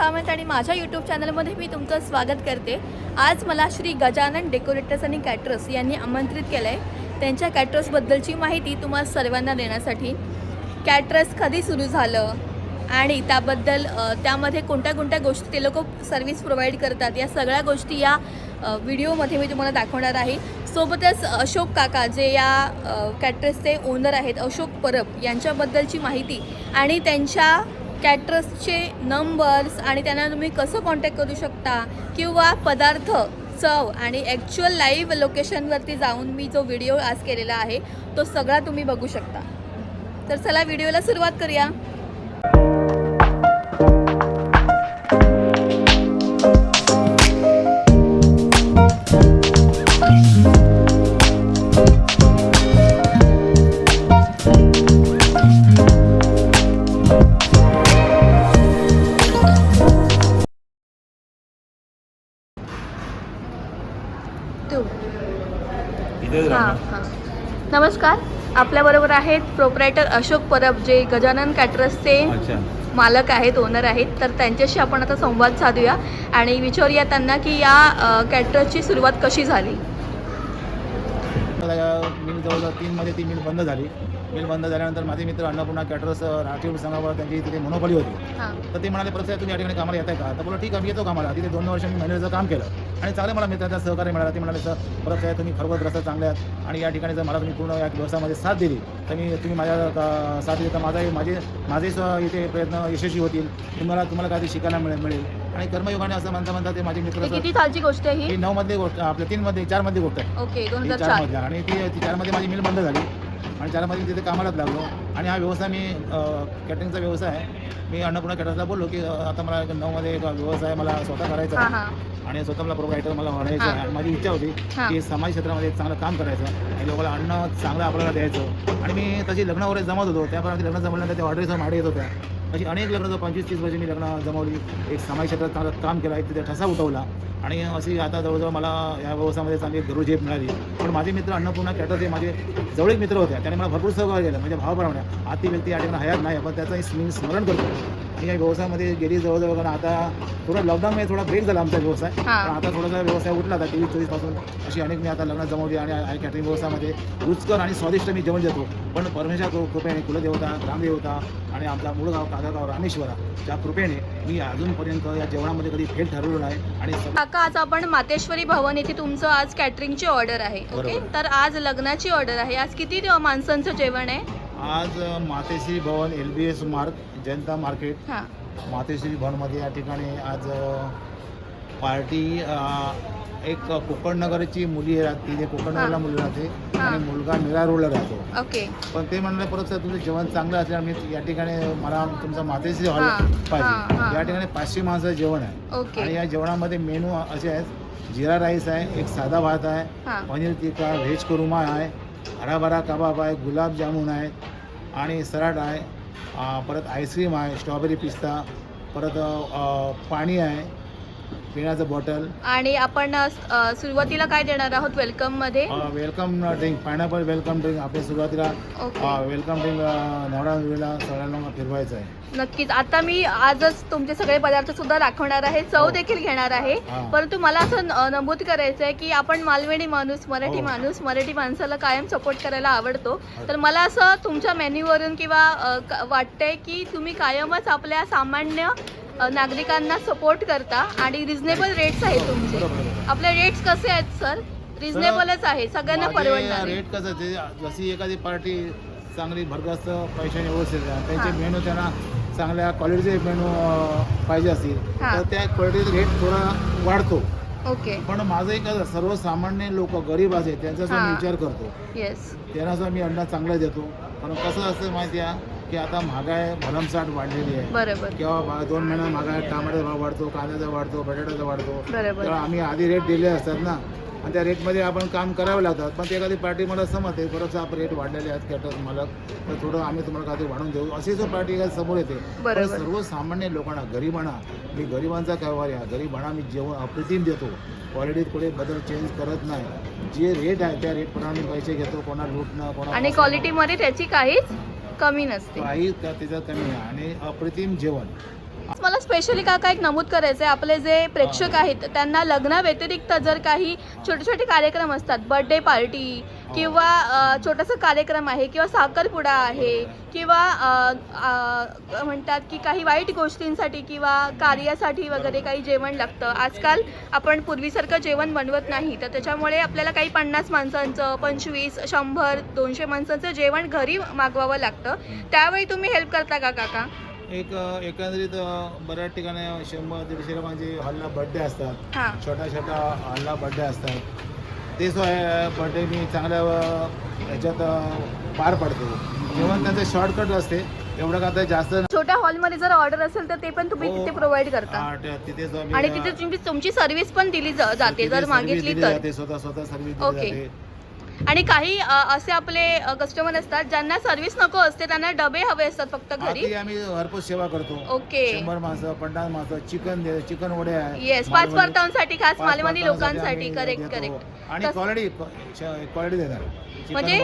सावंत आणि माझ्या यूट्यूब चॅनलमध्ये मी तुमचं स्वागत करते. आज मला श्री गजानन डेकोरेटर्स आणि कॅटरर्स यांनी आमंत्रित केलं आहे त्यांच्या कॅटरर्सबद्दलची माहिती तुम्हाला सर्वांना देण्यासाठी. कॅटरर्स कधी सुरू झालं? आणि त्याबद्दल त्यामध्ये कोणत्या कोणत्या गोष्टी ते लोक सर्व्हिस प्रोव्हाइड करतात? या सगळ्या गोष्टी या व्हिडिओमध्ये मी तुम्हाला दाखवणार आहे. सोबतच अशोक काका जे या कॅटरर्सचे ओनर आहेत अशोक परब यांच्याबद्दलची माहिती आणि त्यांच्या कॅटरसचे नंबर्स आणि त्यांना तुम्ही कसं कॉन्टॅक्ट करू शकता किंवा पदार्थ चव आणि ॲक्च्युअल लाईव्ह लोकेशनवरती जाऊन मी जो व्हिडिओ आज केलेला आहे तो सगळा तुम्ही बघू शकता. तर चला व्हिडिओला सुरुवात करूया. आहेत. प्रोपरायटर अशोक परब जे गजानन कॅटरर्सचे अच्छा. मालक आहेत ओनर आहेत. तर त्यांच्याशी आपण आता संवाद साधूया. आणि विचारूया त्यांना की या कॅटरर्सची सुरुवात कशी झाली? मला जवळजवळ तीनमध्ये ती मिल बंद झाली. मिल बंद झाल्यानंतर माझे मित्र अन्नपूर्णा कॅटरर्स राठीव संघावर त्यांची तिथे मोनोपॉली होती. हां. तर ते म्हणाले परत साहेब तुम्ही या ठिकाणी कामाला येताय का? तर बोला ठीक आहे मी येतो कामाला. तिथे दोन वर्ष मी मॅनेजरचं काम केलं. आणि चांगलं मला मित्राचा सहकार्य मिळाला. ते म्हणाले सर परत साहेब तुम्ही खरोखर रस्ता चांगले आहात आणि या ठिकाणी जर मला तुम्ही पूर्ण या व्यवसायामध्ये साथ दिली तर मी तुम्ही माझ्या साथ दिली तर माझाही माझे माझे स्व- इथे प्रयत्न यशस्वी होतील. तुम्हाला तुम्हाला काहीतरी शिकायला मिळेल मिळेल. आणि कर्मयोगाने असं म्हणता म्हणता ते माझे मित्र किती सालची गोष्ट आहे ही? ही नऊमध्ये गोष्ट आपल्या तीनमध्ये चारमध्ये गोष्ट आहे. ओके दोन ती हजार चार. चार मधल्या आणि ती ती चारमध्ये माझी मिल बंद झाली. आणि चारमध्ये मी तिथे कामालाच लागलो. आणि हा व्यवसाय मी कॅटरिंगचा व्यवसाय आहे. मी अन्नपूर्णा कॅटर्सला बोललो की आता मला एक नऊमध्ये एक व्यवसाय मला स्वतः करायचा आहे. आणि स्वतः मला प्रोव्हायडर मला म्हणायचं. आहे. आणि माझी इच्छा होती. की समाज क्षेत्रामध्ये एक चांगलं काम करायचं आणि लोकांना अन्न चांगलं आपल्याला द्यायचं. आणि मी तशी लग्न वगैरे जमत होतो. त्याप्रमाणे लग्न जमल्यानंतर त्या ऑर्डरीचा माडे येत होत्या. अशी अनेक लग्न पंचवीस तीस वर्षी मी लग्न जमवली. एक समाज क्षेत्रात चांगलं काम केलं. एक तिथे ठसा उठवला. आणि अशी आता जवळजवळ मला या व्यवसायामध्ये चांगली गरुझेप मिळाली. पण माझे मित्र अन्नपूर्णा कॅटर हे माझे जवळीक मित्र होते. त्याने मला भरपूर सहकार्य केलं. म्हणजे भावप्रमाणे. आती व्यक्ती या ठिकाणी हयात नाही पण त्याचं मी स्मरण करतो. आणि या व्यवसायामध्ये गेली जवळजवळ कारण आता थोडा लॉकडाऊनमध्ये थोडा ब्रेक झाला आमचा व्यवसाय. हां. पण आता थोडासा व्यवसाय उठला आता तेवीस चोवीसपासून. अशी अनेक मी आता लग्न जमवली आणि कॅटरिंग व्यवसायामध्ये. रुचकर आणि स्वादिष्ट मी जेवण देतो. पण परमेश्वर कृपेने कुलदेवता ग्रामदेवता आणि आपला मूळ गाव कागागाव रामेश्वरा त्या कृपेने मी अजूनपर्यंत या जेवणामध्ये कधी फेल ठरवलं नाही आणि काका आज आपण मातेश्वरी भवन येथे तुमचं आज कॅटरिंगची ऑर्डर आहे. ओके. तर आज लग्नाची ऑर्डर आहे. आज किती माणसांचं जेवण आहे? आज Mateshri Bhavan L B S Marg Janata market. हां. मातेश्री भवनमध्ये या ठिकाणी आज पार्टी एक कोकणनगरची मुली राहते तिथे कोकणनगरला. मुली राहते. आणि मुलगा मीरा रोडला राहतो. ओके. पण ते म्हणलं परत सर तुमचं जेवण चांगलं असल्यामुळे मी या ठिकाणी मला तुमचं मातेश्री हॉल पाहिजे. या ठिकाणी पाचशे माणसाचं जेवण आहे. आणि या जेवणामध्ये मेनू असे आहेत. जिरा राईस आहे एक साधा भात आहे पनीर टिक्का व्हेज कुरुमा आहे हराभरा कबाब आहे गुलाबजामुन आहे आणि सलाड आहे परत आईस्क्रीम आहे स्ट्रॉबेरी पिस्ता परत पाणी आहे. पिण्याचं बॉटल. आणि आपण अ, सुरुवातीला काय देणार आहोत वेलकममध्ये welcome drink pineapple welcome drink. आपल्या सुरुवातीला ओके. वेलकम ड्रिंक नवरा सगळ्यांना फिरवायचं आहे. नक्कीच. आता मी आजच तुमचे सगळे पदार्थ सुद्धा दाखवणार आहे. चव हो. देखील घेणार आहे. हां. परंतु मला असं न- नमूद करायचं आहे की आपण मालवणी माणूस मराठी हो. माणूस मराठी माणसाला कायम सपोर्ट करायला आवडतो. हो. तर मला असं तुमच्या मेन्यूवरून किंवा अ, क- वाटतंय की तुम्ही कायमच आपल्या सामान्य नागरिकांना सपोर्ट करता आणि रिझनेबल रेट्स आहेत तुमचे. आपले रेट्स कसे आहेत सर रिझनेबलच आहे सगळ्यांना परवडणार. रेट कसं ते जशी एखादी पार्टी चांगली भरगस्त पैशाने व्यवस्थित त्यांचे. मेनू त्यांना चांगल्या क्वालिटीचे मेनू पाहिजे असतील. तर त्या क्वालिटीचा रेट थोडा वाढतो ओके पण माझं एक सर्वसामान्य लोक गरीब असे त्यांचा मी. विचार करतो येस त्यांना मी अन्न चांगलं देतो पण कसं असतं माहिती आहे की आता महागाई भरमसाठ वाढलेली आहे. बरोबर. किंवा दोन महिना महागाई टमाट्याचा भाव वाढतो कांद्याचा वाढतो बटाट्याचा वाढतो. बरोबर. तर आम्ही आधी रेट दिले असतात ना. आणि त्या रेटमध्ये आपण काम करावे लागतात. पण ते एखादी पार्टी मला समजते आहे बरंच आपण रेट वाढलेले आहेत कॅटर मालक. तर थोडं आम्ही तुम्हाला काहीतरी वाढवून देऊ. अशी जर पार्टी काय समोर येते. बरोबर. सर्वसामान्य लोकांना गरिबांना मी गरिबांचा कारभार आहे? गरिबांना मी जेवण अप्रतिम देतो. क्वालिटीत कुठे बदल चेंज करत नाही. जे रेट आहे त्या रेटप्रमाणे पैसे घेतो. कोणा लुटणं कोणा आणि क्वालिटीमध्ये त्याची काहीच कमी नसते. काही त्या- त्याच्यात कमी आणि अप्रतिम जेवण. मला स्पेशली काका एक नमूद करायचं आहे आपले जे प्रेक्षक आहेत त्यांना लग्नाव्यतिरिक्त जर काही छोटे छोटे कार्यक्रम असतात बर्थडे पार्टी किंवा अ, छोटासा कार्यक्रम आहे किंवा साखरपुडा आहे किंवा म्हणतात की काही वाईट गोष्टींसाठी किंवा कार्यासाठी वगैरे काही जेवण लागतं. आजकाल आपण पूर्वीसारखं जेवण बनवत नाही. तर त्याच्यामुळे आपल्याला काही पन्नास माणसांचं पंचवीस शंभर दोनशे माणसांचं जेवण घरी मागवावं लागतं. त्यावेळी तुम्ही हेल्प करता का काका? एक एकंदरीत बऱ्याच ठिकाणी शंभर दीडशे लोकांचे हॉलला बड्डे असतात. हां. छोट्या छोट्या हॉलला बड्डे असतात. ते सो बड्डे मी चांगल्या ह्याच्यात पार पडतो. जेवण त्यांचं शॉर्टकट असते. एवढं का आता जास्त छोट्या हॉलमध्ये जर ऑर्डर असेल तर ते पण तुम्ही हो. तिथे प्रोव्हाइड करता. आणि तिथे तुमची तुमची सर्व्हिस पण दिली जाते. जर मागितली तर. स्वतः स्वतः सर्व्हिस ओके. आणि काही असे आपले कस्टमर असतात ज्यांना सर्व्हिस नको असते त्यांना डबे हवे असतात फक्त घरी. आम्ही भरपूर सेवा करतो. ओके शंभर माणसं पन्नास माणसं चिकन दे चिकन वडे येस पाच परतावांसाठी खास मालवणी लोकांसाठी. करेक्ट. करेक्ट आणि क्वालिटी क्वालिटी देणार. म्हणजे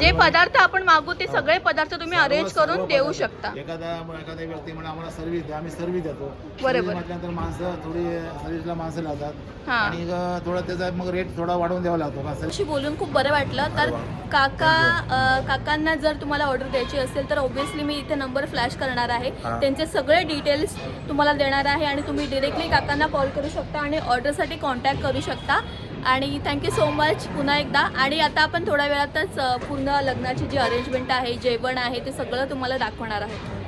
जे पदार्थ आपण मागू ते. सगळे पदार्थ तुम्ही अरेंज करून देऊ. शकता. एखादा एखाद्या व्यक्ती म्हणा आम्हाला सर्व्हिस द्या आम्ही सर्व्हिस देतो. बरोबर. म्हटल्यानंतर माणसं थोडी सर्व्हिसला माणसं लागतात हा. आणि थोडा त्याचा मग रेट थोडा वाढवून द्यावा लागतो. का अशी बोलून खूप बरं वाटलं. तर काका काकांना जर तुम्हाला ऑर्डर द्यायची असेल तर ऑब्व्हियसली मी इथे नंबर फ्लॅश करणार आहे. त्यांचे सगळे डिटेल्स तुम्हाला देणार आहे आणि तुम्ही डिरेक्टली काकांना कॉल करू शकता आणि ऑर्डरसाठी कॉन्टॅक्ट करू शकता. आणि थँक्यू सो मच पुन्हा एकदा. आणि आता आपण थोड्या वेळातच पूर्ण लग्नाची जी अरेंजमेंट आहे जेवण आहे ते सगळं तुम्हाला दाखवणार आहे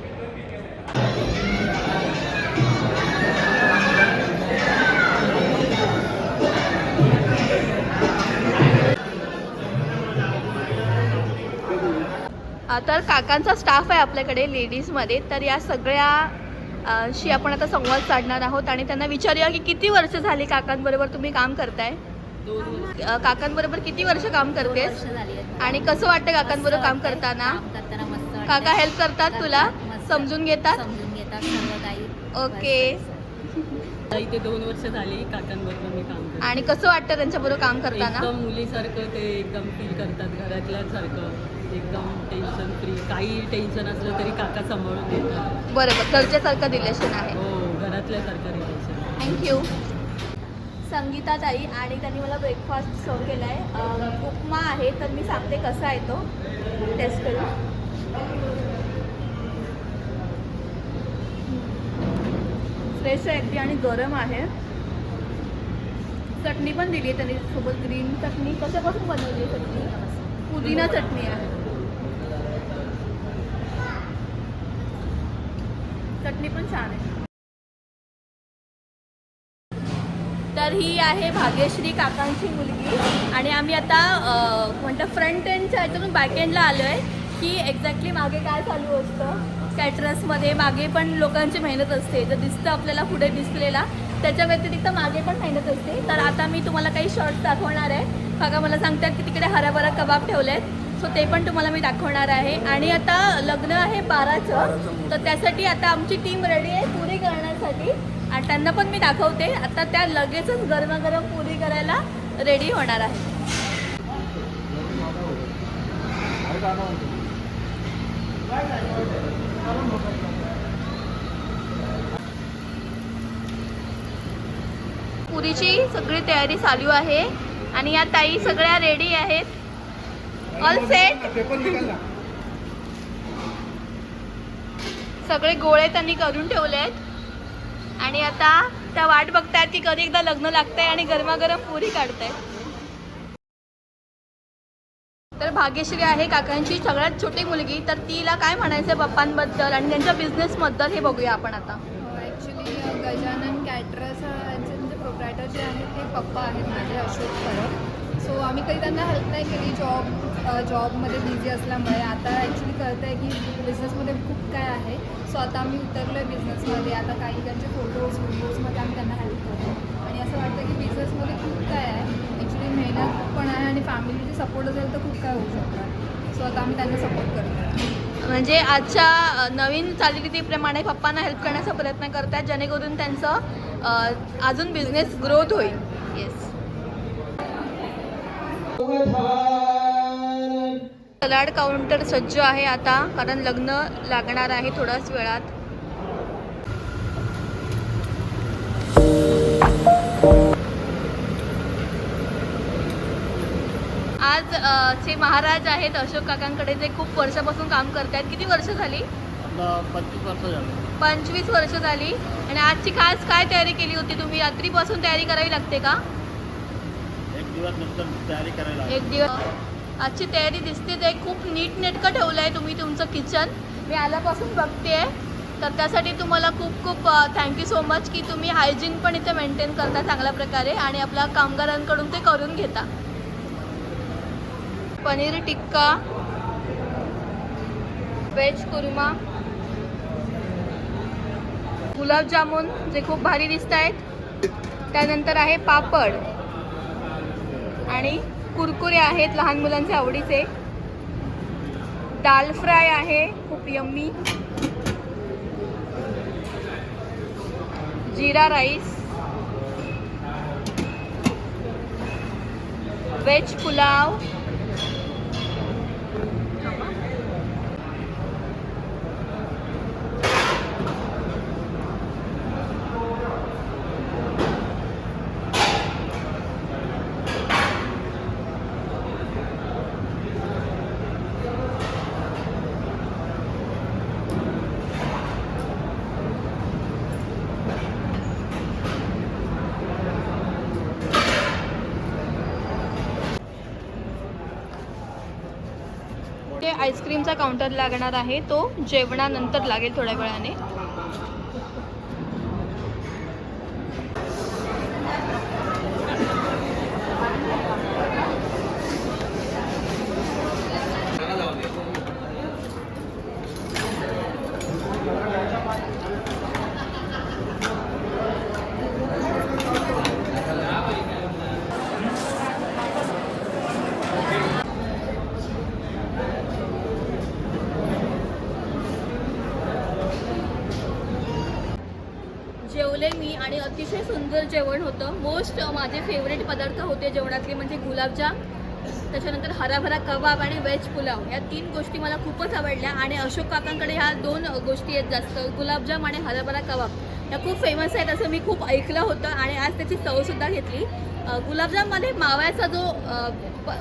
तर काकांचा स्टाफ आहे आपल्याकडे लेडीजमध्ये तर या सगळ्या शी आपण आता संवाद साधणार आहोत. आणि त्यांना विचारूया की किती वर्ष झाली काकांबरोबर तुम्ही काम करताय? काकांबरोबर किती वर्ष काम करतेस. आणि कसं वाटतं काकांबरोबर काम. करताना. काका हेल्प करतात तुला. समजून घेतात? ओके. इथे दोन वर्ष झाली काकांबरोबर मी काम करते. आणि कसं वाटतं त्यांच्याबरोबर काम करताना? एकदम मुलीसारखं ते एकदम फील करतात घरातल्यासारखं. एकदम टेन्शन फ्री काही टेन्शन असलं तरी काका सांभाळून घेतात बरोबर. घरच्यासारखं रिलेशन आहे. हो घरातल्यासारखं रिलेशन थँक्यू संगीता ताई आणि त्यांनी मला ब्रेकफास्ट सर्व केला आहे उपमा आहे तर मी सांगते कसा आहे तो. टेस्ट करू. फ्रेश आहे अगदी आणि गरम आहे. चटणी पण दिली आहे त्यांनी सोबत ग्रीन चटणी. कशापासून बनवली आहे चटणी? पुदिना चटणी आहे. चटणी पण छान आहे. तर ही आहे भाग्यश्री काकांची मुलगी. आणि आम्ही आता अ, म्हणतं फ्रंट एंडच्या ह्याच्यातून बॅक एंडला आलो आहे की एक्झॅक्टली मागे काय चालू असतं. कॅटरसमध्ये मागे पण लोकांची मेहनत असते. जर दिसतं आपल्याला पुढे डिस्प्लेला त्याच्या व्यतिरिक्त मागे पण मेहनत असते. तर आता मी तुम्हाला काही शॉर्ट्स दाखवणार आहे. काका मला सांगतात की तिकडे हराभरा कबाब ठेवले आहेत सो ते पण तुम्हाला मी दाखवणार आहे. आणि आता लग्न आहे बाराचं. तर त्यासाठी आता आमची टीम रेडी आहे पुरी करण्यासाठी. आणि त्यांना पण मी दाखवते. आता त्या लगेचच गरमागरम पुरी करायला रेडी होणार आहे. पुरीची सगळी तयारी चालू आहे. आणि या ताई सगळ्या रेडी आहेत. ऑल सेट सगळे गोळे त्यांनी करून ठेवले आहेत आणि आता त्या वाट बघतायत की कधी एकदा लग्न लागतंय आणि गरमागरम पुरी काढतंय. तर भाग्यश्री आहे काकांची सगळ्यात छोटी मुलगी. तर तिला काय म्हणायचं पप्पांबद्दल आणि त्यांच्या बिझनेसबद्दल हे बघूया आपण आता. हो, ॲक्च्युली गजानन कॅटरस यांचे म्हणजे प्रोप्रायटर जे आहेत ते पप्पा आहेत माझे अशोक परब. सो आम्ही काही त्यांना हेल्प नाही केली जॉब जॉबमध्ये बिझी असल्यामुळे आता ॲक्च्युली कळतं आहे की बिझनेसमध्ये खूप काय आहे. सो आता आम्ही उतरलो आहे बिझनेसमध्ये आता काही त्यांचे फोटोज व्हिडिओजमध्ये आम्ही त्यांना हेल्प करतो आणि असं वाटतं की बिझनेसमध्ये खूप काय आहे. ॲक्च्युली मेहनत पण आहे आणि फॅमिलीची सपोर्ट असेल तर खूप काय होऊ शकतं. सो आता आम्ही त्यांना सपोर्ट करतो म्हणजे आजच्या नवीन चालीरीतीप्रमाणे पप्पांना हेल्प करण्याचा प्रयत्न करतात जेणेकरून त्यांचं अजून बिझनेस ग्रोथ होईल. येस सलाड काउंटर सज्ज आहे आता कारण लग्न लागणार आहे थोड्याच वेळात. आज जे महाराज आहेत अशोक काकांकडे जे खूप वर्षापासून काम करतायत किती वर्ष झाली? पंचवीस वर्ष झाली. आणि आजची खास काय तयारी केली होती तुम्ही? रात्रीपासून तयारी करावी लागते का? एक दिवस तयारी करायला एक दिवस. आजची तयारी दिसते ते खूप नीट नेटकं ठेवलं आहे तुम्ही तुमचं किचन. मी आल्यापासून बघते तर त्यासाठी तुम्हाला खूप खूप थँक्यू सो मच की तुम्ही हायजीन पण इथे मेंटेन करता चांगल्या प्रकारे आणि आपल्या कामगारांकडून ते करून घेता. पनीर टिक्का व्हेज कुर्मा गुलाबजामुन जे खूप भारी दिसत आहेत त्यानंतर आहे पापड आणि कुरकुरे आहेत लहान मुलांच्या आवडीचे. दाल फ्राय आहे खूप yummy. Jeera rice. Veg pulao ते आईस्क्रीमचा काउंटर लागणार आहे. तो जेवणानंतर लागेल थोड्या वेळाने जेवले मी आणि अतिशय सुंदर जेवण होतं. मोस्ट माझे फेवरेट पदार्थ होते जेवणातले म्हणजे गुलाबजाम त्याच्यानंतर हराभरा कबाब आणि व्हेज पुलाव. या तीन गोष्टी मला खूपच आवडल्या आणि अशोक काकांकडे ह्या दोन गोष्टी आहेत जास्त गुलाबजाम आणि हराभरा कबाब. या खूप फेमस आहेत असं मी खूप ऐकलं होतं आणि आज त्याची चवसुद्धा घेतली. गुलाबजाममध्ये माव्याचा जो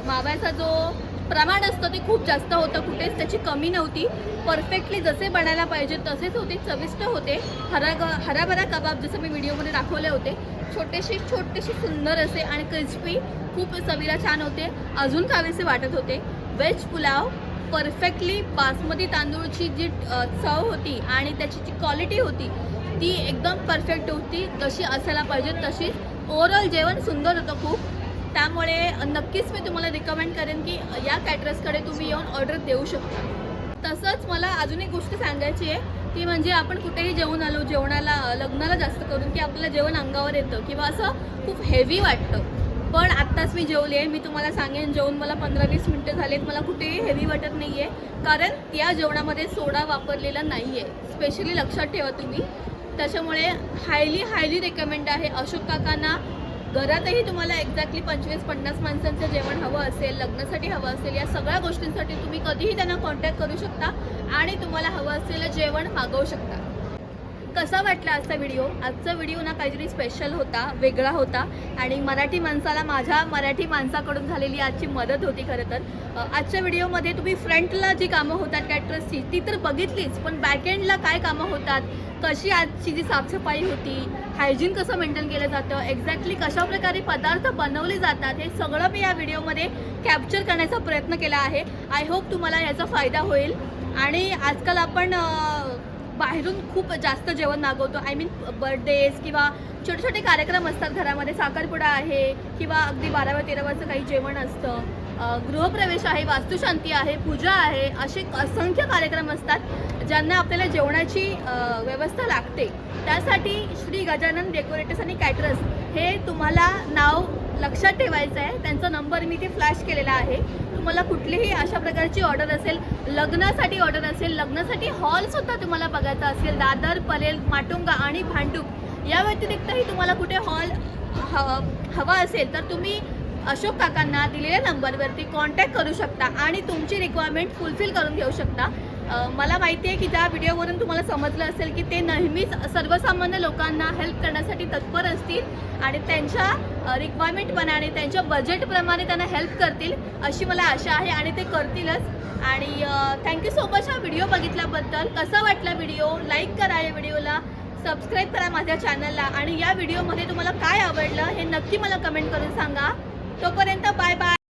माव्याचा जो प्रमाण असतं ते खूप जास्त होतं कुठेच त्याची कमी नव्हती. परफेक्टली जसे बनायला पाहिजे तसेच होते चविष्ट होते. हरा ग हराभरा कबाब जसं मी व्हिडिओमध्ये दाखवले होते. छोटेसे छोटेसे सुंदर असे आणि क्रिस्पी खूप चवीला छान होते. अजून खावेसे वाटत होते. वेज पुलाव परफेक्टली बासमती तांदूळची जी चव होती आणि त्याची जी क्वालिटी होती ती एकदम परफेक्ट होती. जशी असायला पाहिजे तशीच ओव्हरऑल जेवण सुंदर होतं खूप. त्यामुळे नक्कीच मी तुम्हाला रिकमेंड करेन की या कॅटरर्सकडे तुम्ही येऊन ऑर्डर देऊ शकता. तसंच मला अजून एक गोष्ट सांगायची आहे ती म्हणजे आपण कुठेही जेवून आलो जेवणाला लग्नाला जास्त करून की आपलं जेवण अंगावर येतं किंवा असं खूप हेवी वाटतं. पण आत्ताच मी जेवली आहे मी तुम्हाला सांगेन जेवून मला पंधरा वीस मिनटं झालेत मला कुठेही हेवी वाटत नाही आहे कारण या जेवणामध्ये सोडा वापरलेला नाही आहे स्पेशली लक्षात ठेवा तुम्ही. त्याच्यामुळे हायली हायली रेकमेंड आहे अशोक काकांना घरातही तुम्हाला एक्झॅक्टली पंचवीस पन्नास माणसांचं जेवण हवं असेल लग्नासाठी हवं असेल या सगळ्या गोष्टींसाठी तुम्ही कधीही त्यांना कॉन्टॅक्ट करू शकता आणि तुम्हाला हवं असलेलं जेवण मागवू शकता. कसा वाटला आजचा व्हिडिओ आजचा व्हिडिओ ना काहीतरी स्पेशल होता वेगळा होता. आणि मराठी माणसाला माझ्या मराठी माणसाकडून झालेली आजची मदत होती खरं तर. आजच्या व्हिडिओमध्ये तुम्ही फ्रंटला जी कामं होतात कॅटरसची ती तर बघितलीच पण बॅकएंडला काय कामं होतात? कशी आजची जी साफसफाई होती? हायजीन कसं मेंटेन केलं जातं? एक्झॅक्टली कशाप्रकारे पदार्थ बनवले जातात? हे सगळं मी या व्हिडिओमध्ये कॅप्चर करण्याचा प्रयत्न केला आहे. आय होप तुम्हाला याचा फायदा होईल. आणि आजकाल आपण बाहेरून खूप जास्त जेवण मागवतो. आय मीन बर्थडेज किंवा छोटे छोटे कार्यक्रम असतात घरामध्ये. साखरपुडा आहे किंवा अगदी बाराव्या तेराव्याचं काही जेवण असतं. गृहप्रवेश आहे वास्तुशांती आहे पूजा आहे असे असंख्य कार्यक्रम असतात ज्यांना आपल्याला जेवणाची व्यवस्था लागते. त्यासाठी श्री गजानन डेकोरेटर्स आणि कॅटरर्स हे तुम्हाला नाव लक्षात ठेवायचं आहे. त्यांचा नंबर मी ते फ्लॅश केलेला आहे. तुम्हाला कुठलीही अशा प्रकारची ऑर्डर असेल लग्नासाठी ऑर्डर असेल लग्नासाठी हॉलसुद्धा तुम्हाला बघायचा असेल दादर पलेल माटुंगा आणि भांडूप या व्यतिरिक्तही तुम्हाला कुठे हॉल हवा असेल तर तुम्ही अशोक काकांना दिलेल्या नंबरवरती कॉन्टॅक्ट करू शकता आणि तुमची रिक्वायरमेंट फुलफिल करून घेऊ शकता. मला माहिती आहे की त्या व्हिडिओवरून तुम्हाला समजलं असेल की ते नेहमीच सर्वसामान्य लोकांना हेल्प करण्यासाठी तत्पर असतील आणि त्यांच्या रिक्वायरमेंटप्रमाणे त्यांच्या बजेटप्रमाणे त्यांना हेल्प करतील अशी मला आशा आहे आणि ते करतीलच. आणि थँक्यू सो मच हा व्हिडिओ बघितल्याबद्दल. कसा वाटला व्हिडिओ? लाईक करा या व्हिडिओला. सबस्क्राईब करा माझ्या चॅनलला आणि या व्हिडिओमध्ये तुम्हाला काय आवडलं हे नक्की मला कमेंट करून सांगा. तोपर्यंत बाय बाय